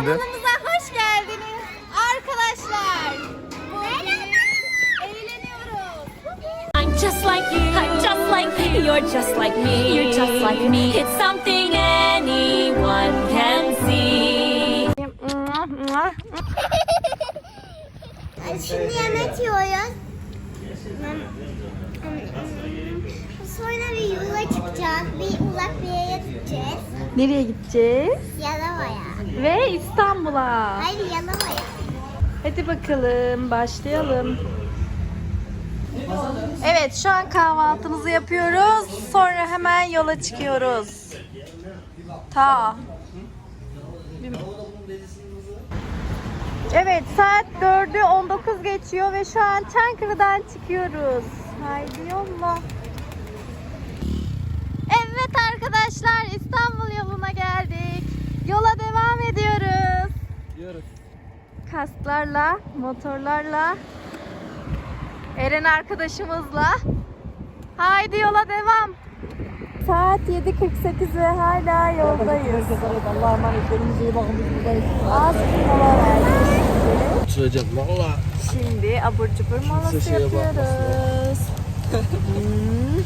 Kanalımıza hoş geldiniz arkadaşlar. Eğleniyoruz. I'm just like you. I'm just like you. You're just like me. You're just like me. It's something anyone can see. Şimdi yemek yiyoruz. Sonra bir yola çıkacağız. Bir uzak bir yere gideceğiz. Nereye gideceğiz? Yalova'ya. Ve İstanbul'a. Hayır Yalova'ya. Hadi bakalım başlayalım. Evet şu an kahvaltımızı yapıyoruz. Sonra hemen yola çıkıyoruz. Ta. Evet saat 4'ü 19 geçiyor ve şu an Çankırı'dan çıkıyoruz. Haydi yolla. Evet arkadaşlar İstanbul yoluna geldik. Yola devam ediyoruz. Kasklarla, motorlarla, Eren arkadaşımızla. Haydi yola devam. Saat 7.48 ve hala yoldayız. Allah'a emanet kendinize iyi bakın biz buradayız. Az bir mola verdik. Oturacağım valla. Şimdi abur cubur molası yapıyoruz. Hmm.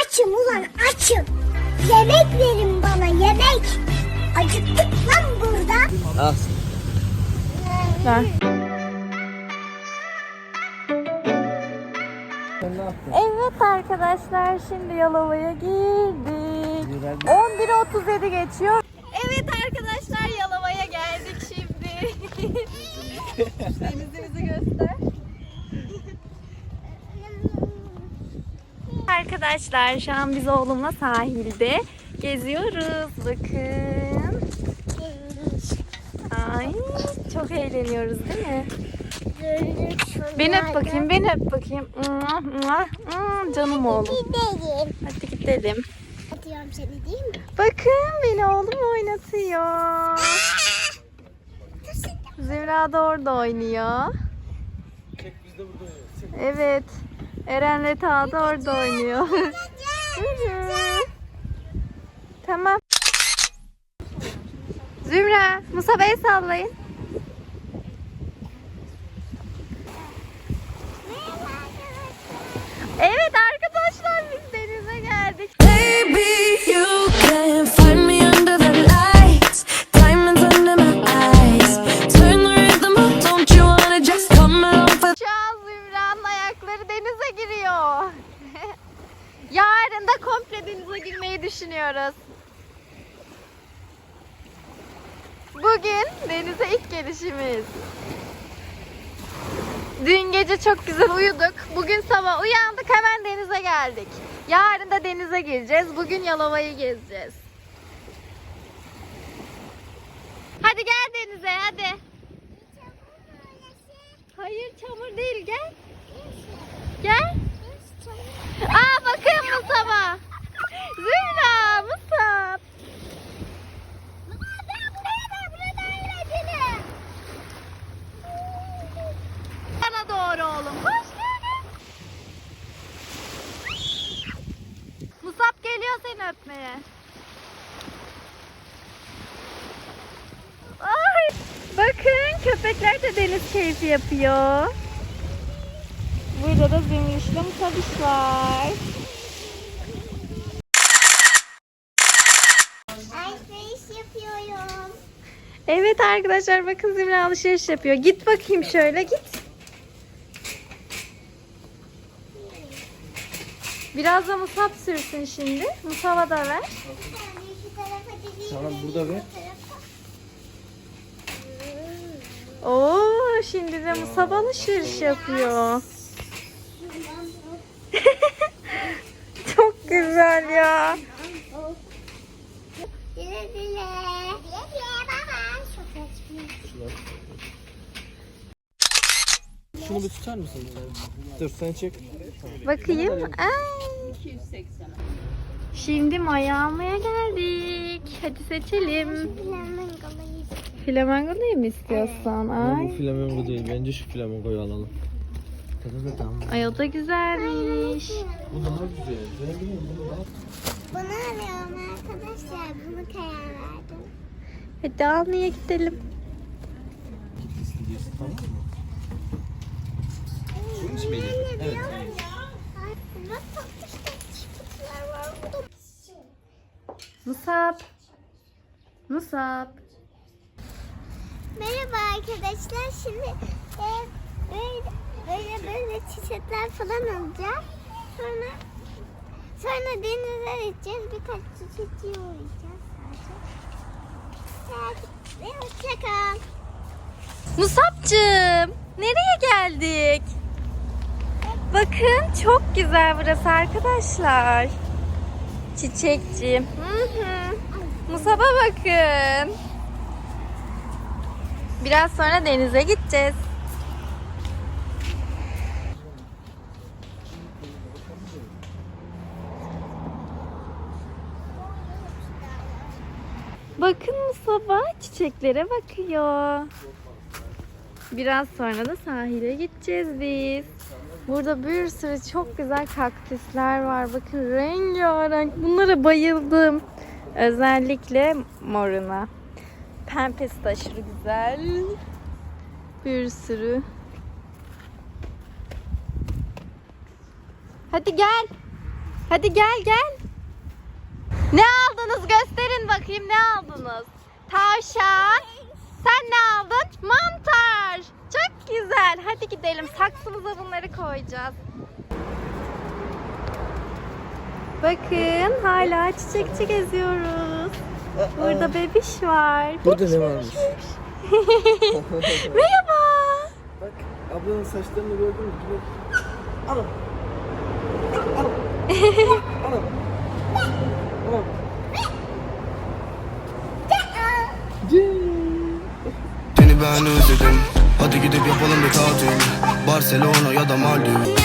Açım ulan açım. Yemek verin yemek. Acıktık lan burada. Ah. Ver. Sen ne yaptın? Evet arkadaşlar şimdi Yalova'ya girdik. 11.37 geçiyor. Evet arkadaşlar Yalova'ya geldik şimdi. Denizimizi göster. Arkadaşlar şu an biz oğlumla sahilde geziyoruz. Bakın. Ay çok eğleniyoruz değil mi? Beni öp bakayım, beni öp bakayım. Mua, mua. Hmm, Canım oğlum. Gideyim. Hadi gidelim. Atıyorum seni değil mi? Bakın beni oğlum oynatıyor. Zümra da orada oynuyor. Evet. Eren'le Ta da orada oynuyor. Tamam. Zümra, Musa Bey sallayın. Yarın da denize gireceğiz. Bugün Yalova'yı gezeceğiz. Hadi gel denize hadi. Hayır çamur değil gel. Gel. Aa bakın Musab'a. Zümra Musab. Bana doğru oğlum. Koş gel gel. Seni öpmeye. Ay, bakın köpekler de deniz keyfi yapıyor. Burada da Zümrüş'le Musabiş var. Alışveriş yapıyorum. Evet arkadaşlar bakın Zümra alışveriş yapıyor. Git bakayım şöyle git. Biraz da Musab sürsün şimdi. Musab'a da ver. Tamam burada ver. Oo şimdi de Musab alışveriş yapıyor. Çok güzel ya. Güle güle. Güle güle baba. Çok açmış. Şunu bir tutar mısın? Dur sen çek. Bakayım. Ay. Şimdi maya almaya geldik. Hadi seçelim. Flamingo'yu mu istiyorsan? Ama bu Ay. flamingo değil. Bence şu flamingoyu alalım. Tadı da tamam. Ay o da güzelmiş. Bu daha güzel. Ben bilmiyorum. Bunu daha Bunu alıyorum arkadaşlar. Bunu karar verdim. Hadi almaya gidelim. İstediyorsun tamam mı? Bunun için mi Evet. Musab. Musab. Merhaba arkadaşlar. Şimdi e, böyle, böyle böyle çiçekler falan alacağız. Sonra sonra denize gideceğiz. Birkaç çiçekçiye uğrayacağız sadece. Ve hoşça kal. Musab'cığım nereye geldik? Bakın çok güzel burası arkadaşlar. Çiçekçi. Hı. Musab'a bakın. Biraz sonra denize gideceğiz. Bakın Musab'a çiçeklere bakıyor. Biraz sonra da sahile gideceğiz biz. Burada bir sürü çok güzel kaktüsler var. Bakın rengarenk. Bunlara bayıldım. Özellikle moruna. Pembesi de aşırı güzel. Bir sürü. Hadi gel. Hadi gel gel. Ne aldınız gösterin bakayım ne aldınız. Tavşan. Sen ne aldın? Mantar. Çok güzel. Hadi gidelim. Saksımıza bunları koyacağız. Bakın hala çiçekçi geziyoruz. Burada bebiş var. Burada ne varmış? Merhaba. Bak ablanın saçlarını gördün mü? Anam. Anam. Anam. Seni ben özledim. Hadi gidip yapalım bir tatil. Barcelona ya da Maldiv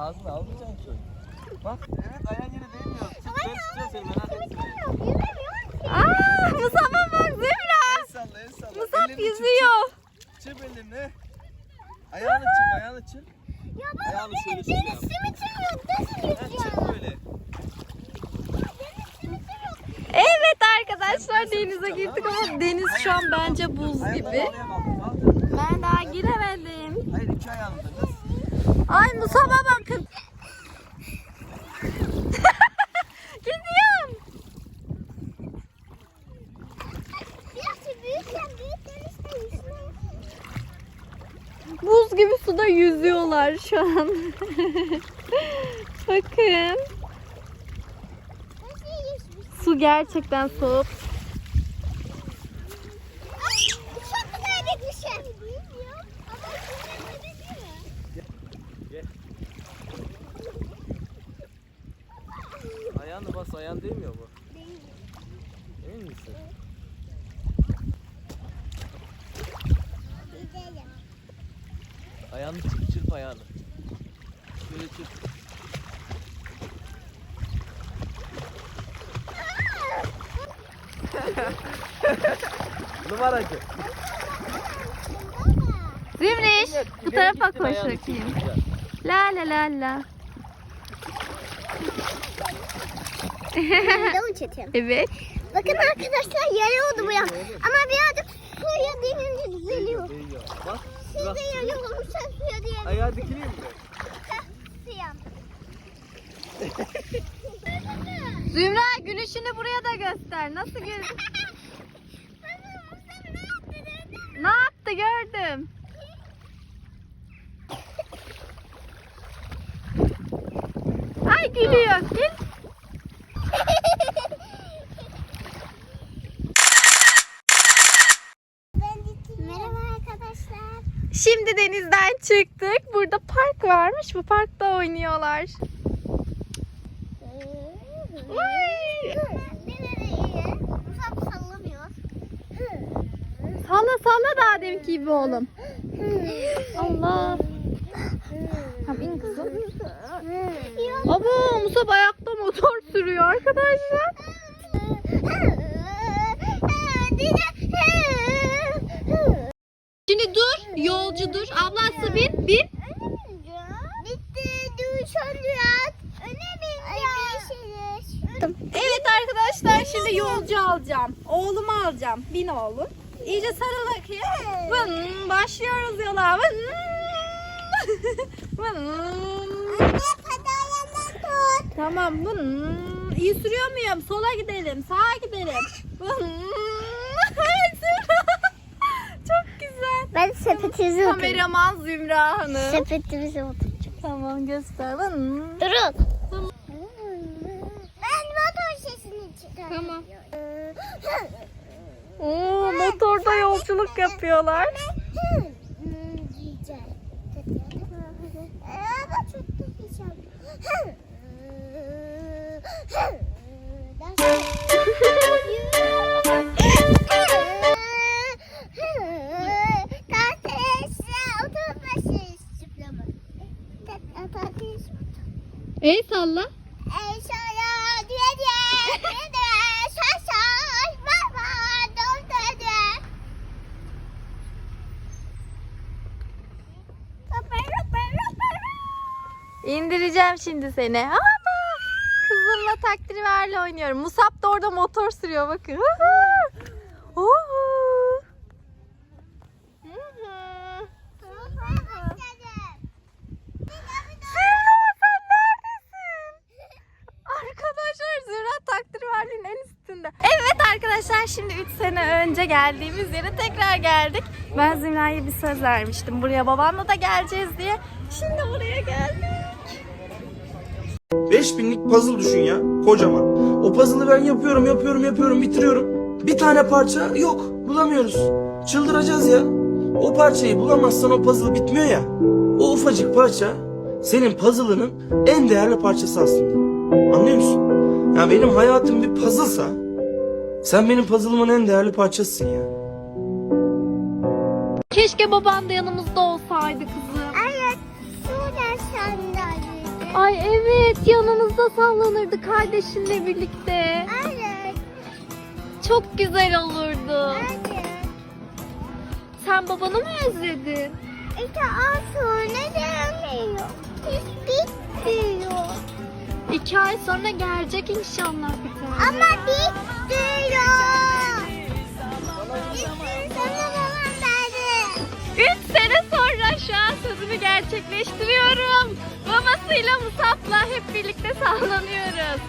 ağzına almayacaksın ki. Bak evet ayağın yere değmiyor. Tut ben tutacağım seni merak etme. Aa, Musab'a bak Zümra. El salla el salla. Musab Ellerini yüzüyor. Çırp, çırp ellerini. Ayağını çırp ayağını çırp. Ya baba Ayağını benim deniz simitim yok. Nasıl çırp yüzeceğim? böyle. Deniz simitim yok. Evet arkadaşlar denize girdik ama deniz şu an bence buz gibi. Ben daha giremedim. Hayır iki ayağını kız. Ay. Gidiyorum. Büyükken büyük denizde yüzmeye. Buz gibi suda yüzüyorlar şu an. bakın. Su gerçekten soğuk. Ay, çok güzel bir şey. Bilmiyorum ama güzel değil mi? Gel. Ayağını bas ayağın değmiyor mu? Değil. Emin misin? Gidelim. Ayağını çırp, çırp ayağını. Şöyle çırp. Numaracı. Zümreş bu tarafa koş bakayım. çırp. La la la la. Davul çetim. Evet. Bakın arkadaşlar yarıyordu bu ya. Ama birazcık suya değince düzeliyor. Bak. Siz de yarıyor olursa suya diye. Ayağı dikileyim mi? Suya. Zümra gülüşünü buraya da göster. Nasıl gül? ne yaptı gördüm. Ay gülüyor. Gül. Şimdi denizden çıktık. Burada park varmış. Bu parkta oynuyorlar. Vay! Salla salla daha deminki gibi oğlum. Allah. Tamam in kızım. Abo Musab ayakta motor sürüyor arkadaşlar. Dur yolcu dur. Ablası bin bin. Bitti. Bineceğiz. Evet arkadaşlar şimdi yolcu alacağım. Oğlumu alacağım. Bin oğlum. İyice sarıl bakayım. Vın, başlıyoruz yola. Vın. Vın. Tamam. Vın. İyi sürüyor muyum? Sola gidelim. Sağa gidelim. Vın. Zümra. Çok güzel. Ben sepetimizi Kameraman Zümra Hanım. Sepetimizi oturacağım. Tamam göster. Durun. Ben motor sesini çıkarıyorum. Tamam. Oo, motorda yolculuk yapıyorlar. Diyeceğim. Ama çok da diyeceğim. El salla. İndireceğim şimdi seni. Ama kızımla takdirverle oynuyorum. Musab da orada motor sürüyor bakın. Hı hı. Uhu. Hı hı. Zümra sen neredesin? Arkadaşlar Zümra takdirverliğin en üstünde. Evet arkadaşlar şimdi 3 sene önce geldiğimiz yere tekrar geldik. Ben Zümra'ya bir söz vermiştim. Buraya babamla da geleceğiz diye. Şimdi buraya geldik. 5000'lik puzzle düşün ya. Kocaman. O puzzle'ı ben yapıyorum, yapıyorum, yapıyorum, bitiriyorum. Bir tane parça yok. Bulamıyoruz. Çıldıracağız ya. O parçayı bulamazsan o puzzle bitmiyor ya. O ufacık parça senin puzzle'ının en değerli parçası aslında. Anlıyor musun? Ya benim hayatım bir puzzle'sa sen benim puzzle'ımın en değerli parçasısın ya. Keşke baban da yanımızda olsaydı kızım. Evet, şurada sandalye. Ay evet yanımızda sallanırdı kardeşinle birlikte. Evet, Çok güzel olurdu. evet. Sen babanı mı özledin? İşte az sonra gelmiyor. Hiç bitmiyor. İki ay sonra gelecek inşallah bir tane. Ama bitmiyor. Üç sene sonra şu an sözümü gerçekleştiriyorum. Babasıyla Musab'la hep birlikte sallanıyoruz.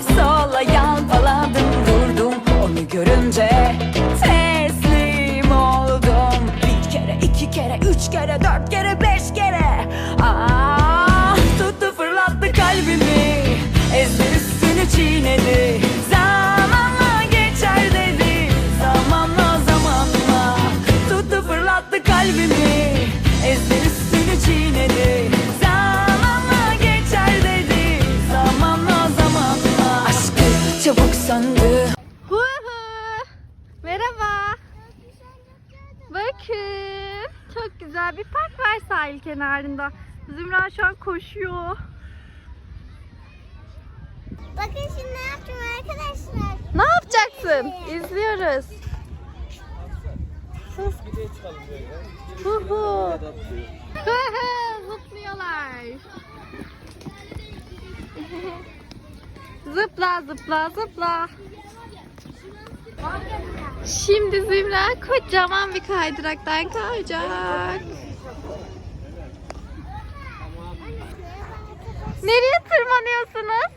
Bir sola yalpaladım durdum onu görünce Teslim oldum Bir kere iki kere üç kere dört kere beş kere Ah tuttu fırlattı kalbimi kenarında. Zümra şu an koşuyor. Bakın şimdi ne yapacağım arkadaşlar. Ne yapacaksın? İzliyoruz. Bir de çıkalım böyle. Hu hu. Hı hı, Zıplıyorlar. zıpla zıpla zıpla. Şimdi Zümra kocaman bir kaydıraktan kayacak. Nereye tırmanıyorsunuz?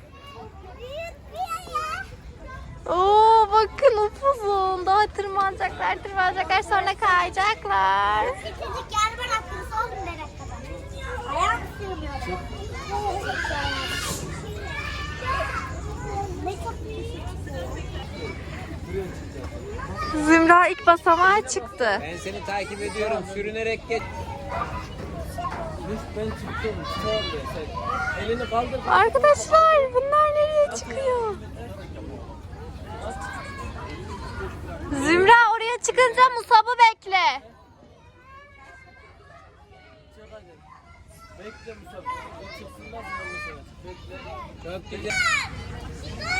Oo bakın upuzun. Daha tırmanacaklar, tırmanacaklar sonra kayacaklar. Küçücük yer bıraktınız oğlum derek kadar. Ayağım sığmıyor. Zümra İlk basamağa çıktı. Ben seni takip ediyorum. Sürünerek geç. Ben çıktım. Tamam sen. Elini kaldır. Arkadaşlar bunlar nereye çıkıyor? Zümra oraya çıkınca Musab'ı bekle. Bekle.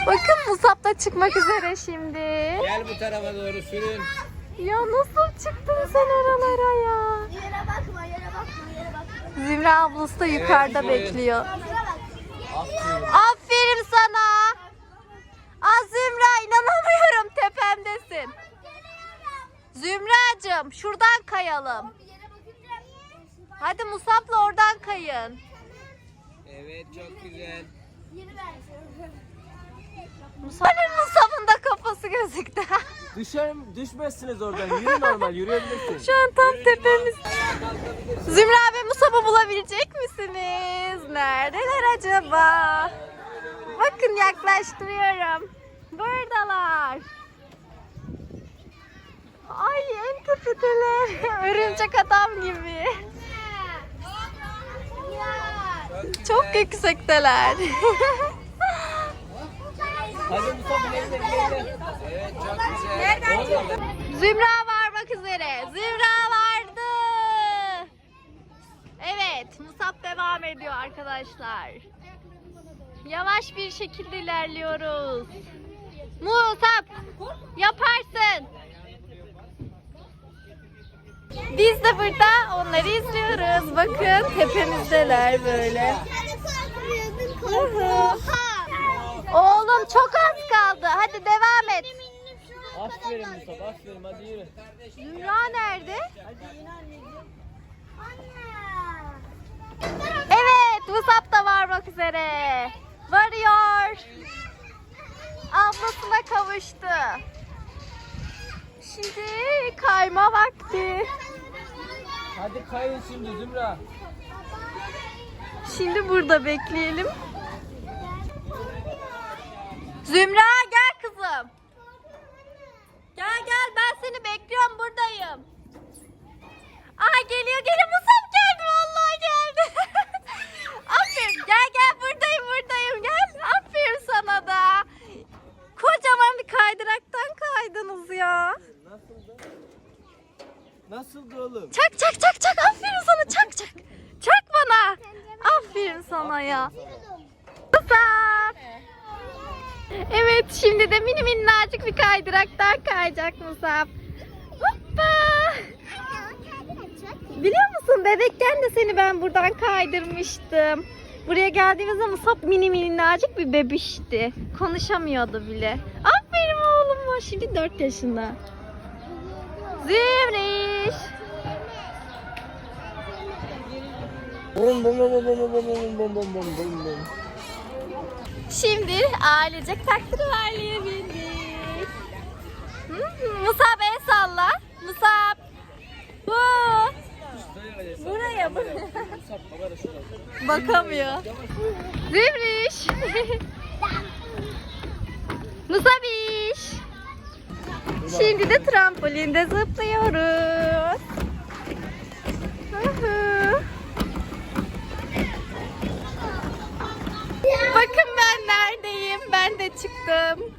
Bakın Musab da çıkmak üzere şimdi. Gel bu tarafa doğru sürün. Ya nasıl çıktın sen oralara ya? Yere bakma, yere bakma, yere bakma. Zümra ablası da yukarıda Evet, bekliyor. Aferin. Aferin sana. Aa Zümra inanamıyorum tepemdesin. Zümracığım şuradan kayalım. Hadi Musab'la oradan kayın. Evet çok güzel. Musab'ın Musab'ın da kafası gözüktü. Düşer, düşmezsiniz oradan. Yürü normal yürüyebilirsin. Şu an tam tepemiz. Zümra ve Musab'ı bulabilecek misiniz? Neredeler acaba? Bakın yaklaştırıyorum. Buradalar. Ay en tepedeler. Örümcek adam gibi. Çok yüksekteler. Hadi Mustafa ileri. Evet çok güzel. Zümra varmak üzere. Zümra vardı. Evet, Musab devam ediyor arkadaşlar. Yavaş bir şekilde ilerliyoruz. Musab, yaparsın. Biz de burada onları izliyoruz. Bakın tepemizdeler böyle. Oğlum çok az kaldı. Hadi devam et. Aferin Mustafa aferin hadi yürü. Zümra nerede? Evet, Musab da varmak üzere. Varıyor. Ablasına kavuştu. Şimdi kayma vakti. Hadi kayın şimdi Zümra. Şimdi burada bekleyelim. Zümra gel kızım. Gel gel ben seni bekliyorum buradayım. Aa geliyor geliyor Musab geldi vallahi geldi. Aferin gel gel buradayım buradayım gel. Aferin sana da. Kocaman bir kaydıraktan kaydınız ya. Nasıldı oğlum? Çak çak çak çak aferin sana çak çak. Çak bana. Aferin sana ya. Musab. Evet şimdi de mini minnacık bir kaydıraktan kayacak Musab. Biliyor musun bebekken de seni ben buradan kaydırmıştım. Buraya geldiğimizde Musab mini minnacık bir bebişti. Konuşamıyordu bile. Aferin oğlum şimdi 4 yaşında. Zümriş. Bum bum bum bum bum bum bum bum bum bum bum bum. Şimdi ailecek taksivarlıya bindik. Hmm, Musab el salla. Musab. Bu. Mı? Bakamıyor. Zümrüş. Musabiş. Şimdi de trambolinde zıplıyoruz. Bakın ben neredeyim. Ben de çıktım.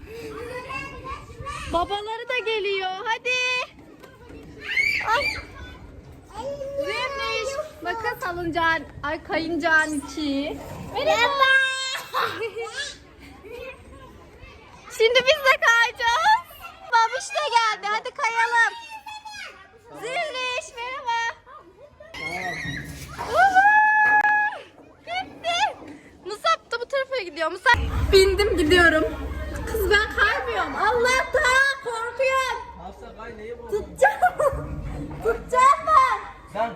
Babaları da geliyor. Hadi. Ay. Zümrüş. Bakın salıncağın, ay kayıncağın içi. Merhaba. Şimdi biz de kayacağız. Babiş de geldi. Hadi kayalım. Zümrüş merhaba. Gitti. Musab da bu tarafa gidiyor. Musab bindim gidiyorum.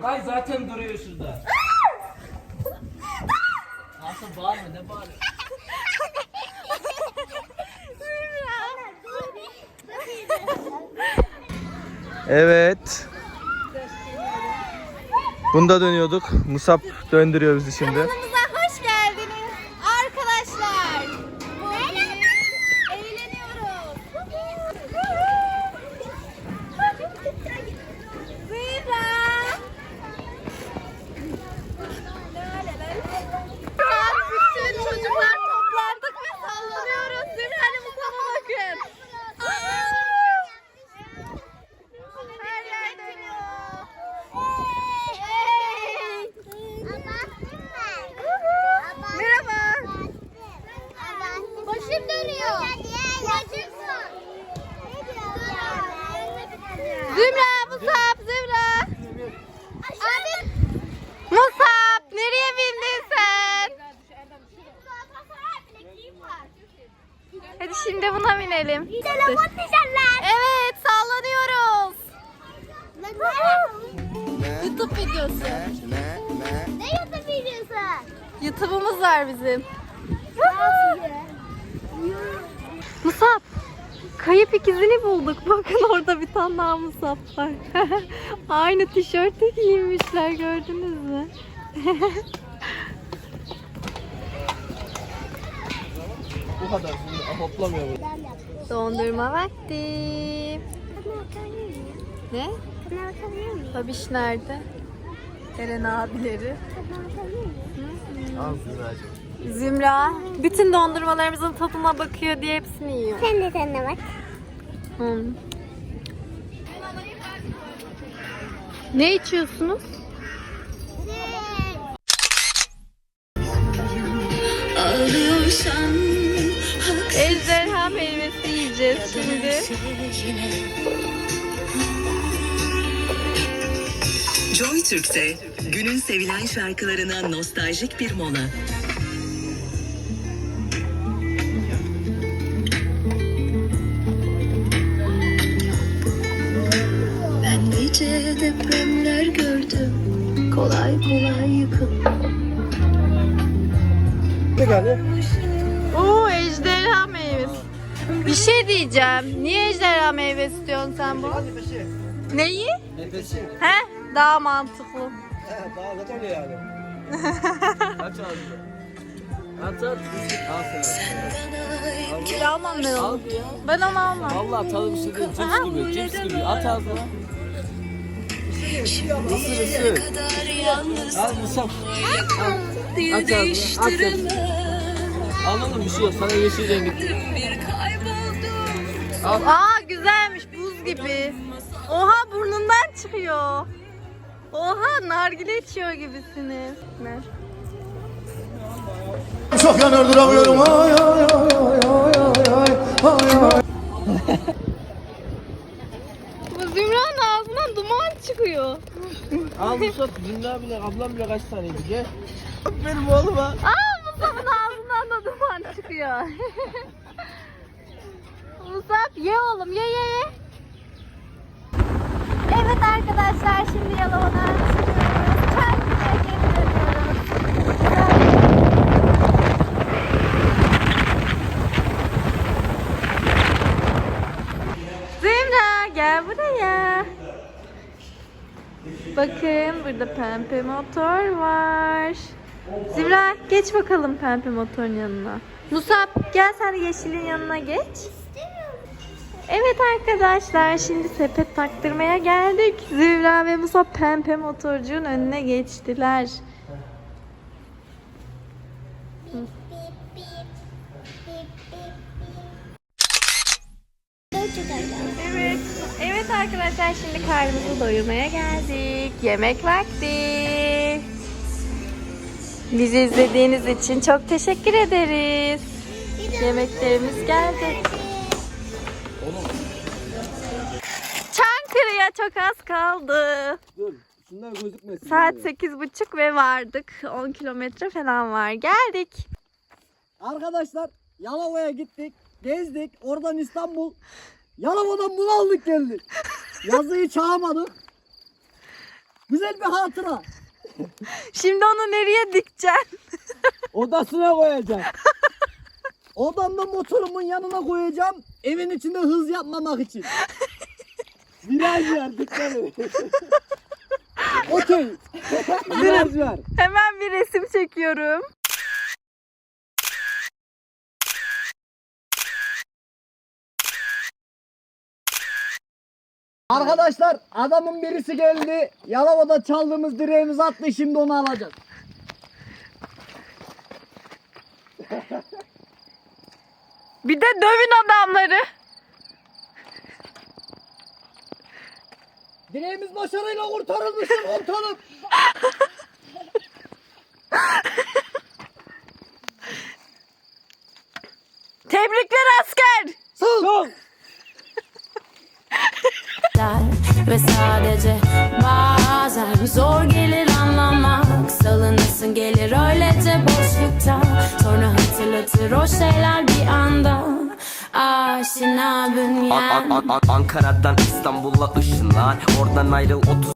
Kay zaten duruyor şurada. Hafsa bağırma ne bağırıyor? Evet. Bunda dönüyorduk. Musab döndürüyor bizi şimdi. Kanalımıza hoş geldiniz arkadaşlar. Bugün eğleniyoruz. Hadi. şimdi buna binelim. Telefon diyecekler. Evet sallanıyoruz. YouTube videosu. Ne yapabiliyorsun? YouTube'umuz var bizim. Musab. Kayıp ikizini bulduk. Bakın orada bir tane daha Musab var. Aynı tişörtü giymişler gördünüz mü? Bu kadar şimdi hoplamıyor. Dondurma vakti. Ne? Babiş nerede? Eren abileri. Kanal bakabilir miyim? Zümra bütün dondurmalarımızın tadına bakıyor diye hepsini yiyor. Sen de sen de bak. Hmm. Ne içiyorsunuz? Ejderha meyvesi yiyeceğiz şimdi. Joy Türk'te günün sevilen şarkılarına nostaljik bir mola. Kolay kolay yıkıl. Oo ejderha meyvesi. Bir şey diyeceğim. Niye ejderha meyvesi istiyorsun sen bu? Neyi? Nefesi. He? Daha mantıklı. Daha zaten öyle yani. Aç ağzını. Aç aç. Al sen. Bir almam ben Al onu. Ben onu almam. Vallahi tadı bir şey değil. Cips gibi. Cips gibi. At ağzına. Isır ısır. Al Musab. Al. Aç ağzını. Aç ağzını. Anladın bir şey yok. Sana yeşil rengi. Al. Aa güzelmiş buz gibi. Oha burnundan çıkıyor. Oha nargile içiyor gibisiniz. Ne? Çok yanır duramıyorum ay ay ay ay ay ay ay Bu Zümra'nın ağzından duman çıkıyor. Al Musab. Zümra bile ablam bile kaç taneydi gel. Benim oğluma. Aa Musab'ın ağzından da duman çıkıyor. Musab ye oğlum ye ye ye. Evet arkadaşlar şimdi Yalova'dan çıkıyoruz. Kendimize geri dönüyoruz. Zümra gel buraya. Bakın burada pembe motor var. Zümra geç bakalım pembe motorun yanına. Musab gel sen de yeşilin yanına geç. Evet arkadaşlar şimdi sepet taktırmaya geldik. Zümra ve Musab pembe motorcuğun önüne geçtiler. Arkadaşlar şimdi karnımızı doyurmaya geldik. Yemek vakti. Bizi izlediğiniz için çok teşekkür ederiz. Yemeklerimiz geldi. Çankırı'ya çok az kaldı. Dur. Şunlar gözükmesin. Saat sekiz buçuk ve vardık. 10 kilometre falan var. Geldik. Arkadaşlar Yalova'ya gittik, gezdik. Oradan İstanbul. Yalova'dan bunu aldık geldik. Yazıyı çağırmadık. Güzel bir hatıra. Şimdi onu nereye dikeceksin? Odasına koyacağım. Odamda motorumun yanına koyacağım. Evin içinde hız yapmamak için. Viraj ver dikkat et. Okey. Viraj ver. Hemen bir resim çekiyorum. Arkadaşlar adamın birisi geldi. Yalova'da çaldığımız direğimizi attı. Şimdi onu alacağız. Bir de dövün adamları. Direğimiz başarıyla kurtarılmış komutanım. Tebrikler asker. Sağ ol. Ve sadece bazen zor gelir anlamak. Salınırsın gelir öylece boşlukta. Sonra hatırlatır o şeyler bir anda. Aşina bünyen. Ankara'dan İstanbul'a ışınlan Oradan ayrıl 30